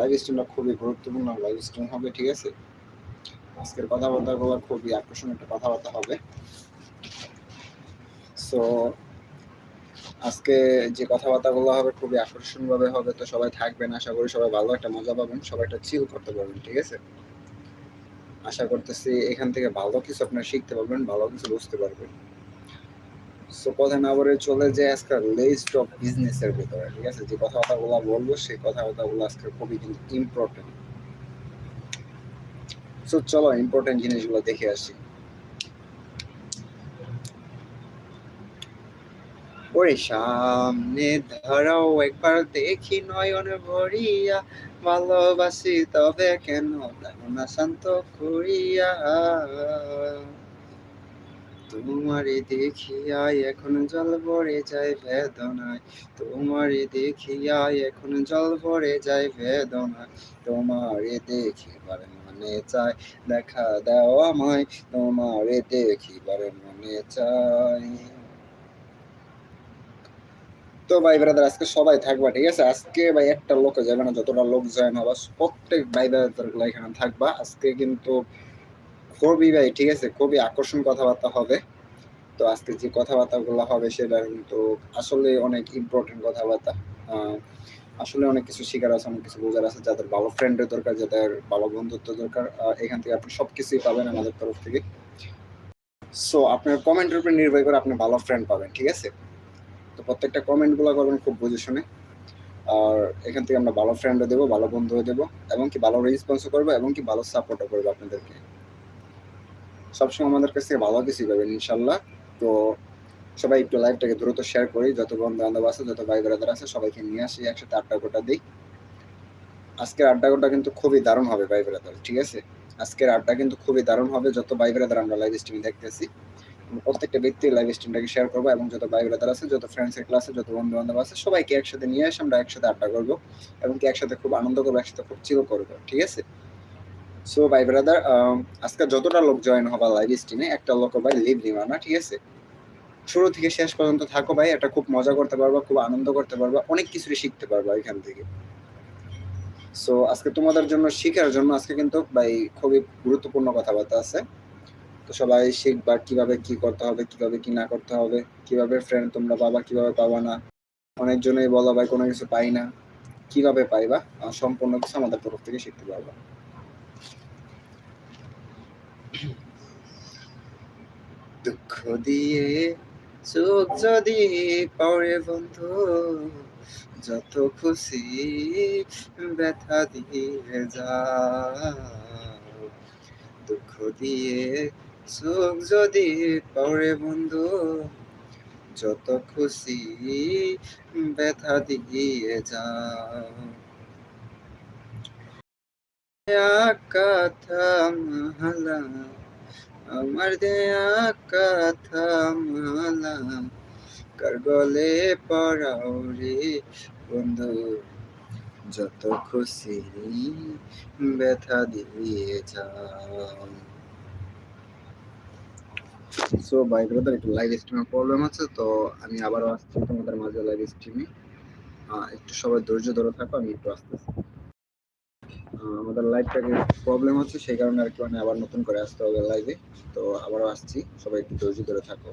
Live স্ট্রিমটা খুবই গুরুত্বপূর্ণ live stream হবে, ঠিক আছে? আজকের কথাবার্তাগুলো খুবই আকর্ষণীয় একটা কথাবার্তা হবে। সো আজকে যে কথাবার্তাগুলো হবে খুবই আকর্ষণীয়ভাবে হবে, তো সবাই থাকবেন, আশা করি সবাই ভালো একটা মজা পাবেন, সবাই একটা চিল করতে পারবেন, ঠিক আছে? আশা করতেছি এখান থেকে ভালো কিছু আপনারা শিখতে পারবেন, ভালো কিছু বুঝতে পারবেন। সো চলে আজকে অফ ঠিক আছে? যে কথাবার্তাগুলো বলব, সেই কথাবার্তাগুলো আজকে খুবই কিন্তু ইম্পর্টেন্ট সো চলো ইম্পর্টেন্ট জিনিসগুলো দেখে আসি। ওরে সামনে ধরাও একবার দেখি নয়ন ভরিয়া, ভালোবাসি তবে কেন? না শান্ত করিয়া। তোমারে দেখিয়া এখন জল ভরে যায় বেদনায়। তোমারে দেখিয়া এখন জল ভরে যায় বেদনায়। তোমারে দেখিবার মনে চায়, দেখা দাও আমায়। তোমারে দেখিবার মনে চায়। তো ভাই ব্রাদার আজকে সবাই থাকবা, ঠিক আছে? আজকে ভাই একটা লোক যাবে না, যতটা লোক জয়েন হবা প্রত্যেক ভাই ব্রাদার এখানে থাকবা। আজকে কিন্তু খুবই ভাই, ঠিক আছে খুবই আকর্ষণ কথাবার্তা হবে। তো আজকে যে কথাবার্তা গুলো হবে সেটা কিন্তু আসলে অনেক ইম্পর্টেন্ট কথাবার্তা। আসলে অনেক কিছু শিকার আছে, অনেক কিছু বোঝার আছে যাদের ভালো ফ্রেন্ডের দরকার, যাদের ভালো বন্ধুত্ব দরকার এখান থেকে আপনি সবকিছুই পাবেন আমাদের তরফ থেকে। সো আপনার কমেন্টের উপর নির্ভর করে আপনি ভালো ফ্রেন্ড পাবেন, ঠিক আছে? তো প্রত্যেকটা কমেন্টগুলো করবেন খুব বুঝে শুনে। আর এখান থেকে আমরা ভালো ফ্রেন্ডও দেবো, ভালো বন্ধুও দেবো, এবং কি ভালো রেসপন্সও করব, এবং কি ভালো সাপোর্টও করব আপনাদেরকে। সবসময় আমাদের কাছ থেকে ভালো কিছুই পাবেন ইনশাল্লাহ। তো সবাই একটু লাইভটাকে দ্রুত শেয়ার করি, যত বন্ধু বান্ধব আছে, যত ভাই ব্রাদার আছে, সবাইকে নিয়ে আসি, একসাথে আড্ডা গোটা দিই। আজকের আড্ডা গোটা কিন্তু খুবই দারুণ হবে, ভাই ব্রাদার ঠিক আছে? আজকের আড্ডা কিন্তু খুবই দারুণ হবে, যত ভাই ব্রাদার আমরা লাইভ স্ট্রিমে দেখতেছি। প্রত্যেকটা ব্যক্তি লাইভ স্ট্রিমটাকে শেয়ার করব এবং যত ভাই ব্রাদার আছে, যত ফ্রেন্ড সার্কেল আছে যত বন্ধু বান্ধব আছে, সবাইকে একসাথে নিয়ে এসে আমরা একসাথে আড্ডা করব এবং কি একসাথে খুব আনন্দ করব, একসাথে খুব চিল করব, ঠিক আছে? সো ভাই ব্রাদার আজকে যতটা লোক জয়েন হবা লাইভ স্ট্রিমে একটা লোক ভাই লিভ দিবা না, ঠিক আছে? শুরু থেকে শেষ পর্যন্ত থাকো ভাই, এটা খুব মজা করতে পারবা, খুব আনন্দ করতে পারবা, অনেক কিছুই শিখতে পারবা এখান থেকে। সো আজকে তোমাদের জন্য শিখার জন্য আজকে কিন্তু ভাই খুবই গুরুত্বপূর্ণ কথাবার্তা আছে। তো সবাই শিখবা কীভাবে কি করতে হবে, কীভাবে কি না করতে হবে, কীভাবে ফ্রেন্ড তোমরা পাবা, কীভাবে পাবা না। অনেকজনই বলা ভাই, কোনো কিছু পাই না। কীভাবে পাইবা? সম্পূর্ণ কিছু আমাদের তরফ থেকে শিখতে পারবা। দুঃখ দিয়ে চোখ যদি পড়ে বন্ধু, যত খুশি ব্যথা দিয়ে যাও। দুঃখ দিয়ে চোখ যদি পড়ে বন্ধু, যত খুশি ব্যথা দিয়ে যাও। কথা মালা, আমার দেয়া কথা মালা। পড়াও রে বন্ধু, যত খুশি ব্যথা দিয়ে যাও। সো ভাই ব্রাদার একটু লাইভ স্ট্রিমে প্রবলেম আছে, তো আমি আবারও আসছি তোমাদের মাঝে লাইভ স্ট্রিমে একটু সবাই ধৈর্য ধরে থাকো, আমি একটু আসতেছি। আমাদের লাইভটাকে প্রবলেম হচ্ছে, সেই কারণে আর কি মানে আবার নতুন করে আসতে হবে লাইভে তো আবারও আসছি, সবাই একটু ধৈর্য ধরে থাকো।